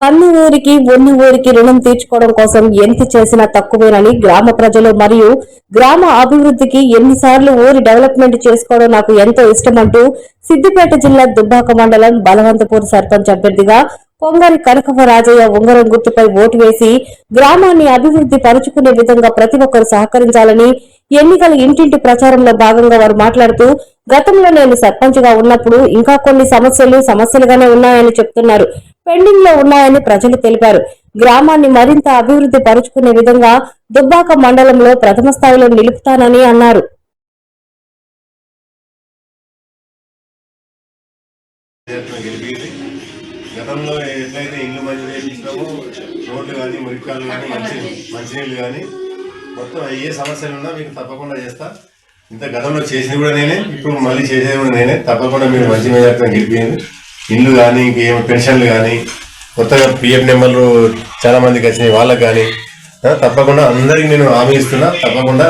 అన్ని ఊరికి ఉన్న ఊరికి రుణం తీర్చుకోవడం కోసం ఎంత చేసినా తక్కువేనని గ్రామ ప్రజలు మరియు గ్రామ అభివృద్ధికి ఎన్నిసార్లు ఊరి డెవలప్మెంట్ చేసుకోవడం నాకు ఎంతో ఇష్టమంటూ సిద్దిపేట జిల్లా దుబ్బాక మండలం బలవంతపూర్ సర్పంచ్ అభ్యర్థిగా పొంగరి కనకవ రాజయ్య ఉంగరం గుర్తుపై ఓటు వేసి గ్రామాన్ని అభివృద్ధి పరుచుకునే విధంగా ప్రతి ఒక్కరు సహకరించాలని ఎన్నికల ఇంటింటి ప్రచారంలో భాగంగా వారు మాట్లాడుతూ గతంలో నేను సర్పంచ్గా ఉన్నప్పుడు ఇంకా కొన్ని సమస్యలు సమస్యలుగానే ఉన్నాయని చెప్తున్నారు. పెండింగ్లో ఉన్నాయని ప్రజలు తెలిపారు. గ్రామాన్ని మరింత అభివృద్ధి పరుచుకునే విధంగా దుబ్బాక మండలంలో ప్రథమ స్థాయిలో నిలుపుతానని అన్నారు. గతంలో ఎట్లయితే ఇల్లు మంజూరు చేయించినామో రోడ్లు కానీ మురికాలు కానీ మంచి మంచినీళ్ళు కానీ మొత్తం ఏ సమస్యలు ఉన్నా మీకు తప్పకుండా చేస్తా. ఇంత గతంలో చేసింది కూడా నేనే ఇప్పుడు మళ్ళీ చేసేది కూడా నేనే. తప్పకుండా మీరు మంచి మెజార్టీని గెలిపింది ఇల్లు కానీ ఇంకేం పెన్షన్లు కానీ కొత్తగా పిఎఫ్ నెంబర్లు చాలా మందికి వచ్చినాయి వాళ్ళకి కానీ తప్పకుండా అందరికి నేను హామీ ఇస్తున్నా. తప్పకుండా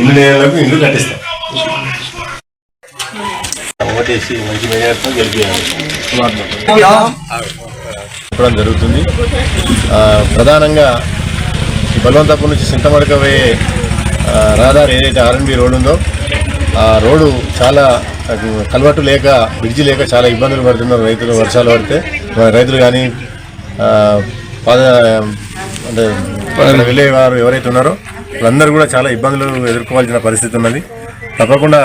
ఇల్లు లేని ఇల్లు కట్టిస్తాను ఓటేసి మంచి మెజార్టీతో గెలిపించాలి చెప్పడం జరుగుతుంది. ప్రధానంగా బలవంతపూర్ నుంచి చింతమడక పోయే రహదారి ఏదైతే ఆర్ఎన్బి రోడ్ ఉందో ఆ రోడ్డు చాలా కలవట్టు లేక బ్రిడ్జి లేక చాలా ఇబ్బందులు పడుతున్నారు రైతులు వర్షాలు పడితే. రైతులు కానీ పాద అంటే వెళ్ళేవారు ఎవరైతే ఉన్నారో వాళ్ళందరూ కూడా చాలా ఇబ్బందులు ఎదుర్కోవాల్సిన పరిస్థితి ఉన్నది. తప్పకుండా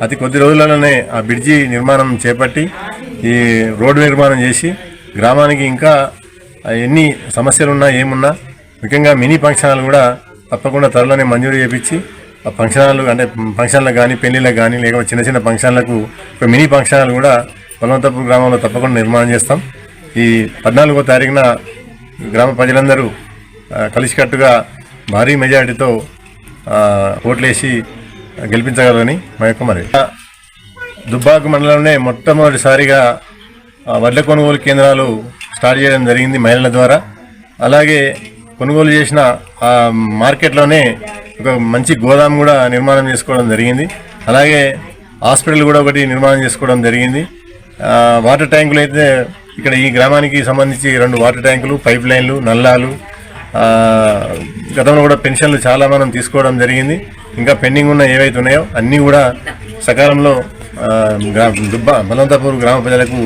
అతి కొద్ది రోజులలోనే ఆ బ్రిడ్జి నిర్మాణం చేపట్టి ఈ రోడ్డు నిర్మాణం చేసి గ్రామానికి ఇంకా ఎన్ని సమస్యలు ఉన్నా ఏమున్నా ముఖ్యంగా మినీ ఫంక్షన్ హాల్ కూడా తప్పకుండా త్వరలోనే మంజూరు చేపించి ఆ ఫంక్షన్ హాల్ అంటే ఫంక్షన్లకు కానీ పెళ్ళిళ్ళకు కానీ లేకపోతే చిన్న చిన్న ఫంక్షన్లకు ఒక మినీ ఫంక్షన్ హాల్ కూడా బలవంతపూర్ గ్రామంలో తప్పకుండా నిర్మాణం చేస్తాం. ఈ పద్నాలుగో తారీఖున గ్రామ ప్రజలందరూ కలిసికట్టుగా భారీ మెజారిటీతో ఓట్లేసి గెలిపించగలని మా యొక్క మరి. దుబ్బాకు మండలంలోనే మొట్టమొదటిసారిగా వడ్ల కొనుగోలు కేంద్రాలు స్టార్ట్ చేయడం జరిగింది మహిళల ద్వారా. అలాగే కొనుగోలు చేసిన ఆ మార్కెట్లోనే ఒక మంచి గోదాం కూడా నిర్మాణం చేసుకోవడం జరిగింది. అలాగే హాస్పిటల్ కూడా ఒకటి నిర్మాణం చేసుకోవడం జరిగింది. వాటర్ ట్యాంకులు అయితే ఇక్కడ ఈ గ్రామానికి సంబంధించి రెండు వాటర్ ట్యాంకులు పైప్ లైన్లు నల్లాలు గతంలో కూడా పెన్షన్లు చాలా మనం తీసుకోవడం జరిగింది. ఇంకా పెండింగ్ ఉన్న ఏవైతే ఉన్నాయో అన్నీ కూడా సకాలంలో ఆ, గ్రా దుబ్బ బలవంతపూర్ గ్రామ ప్రజలకు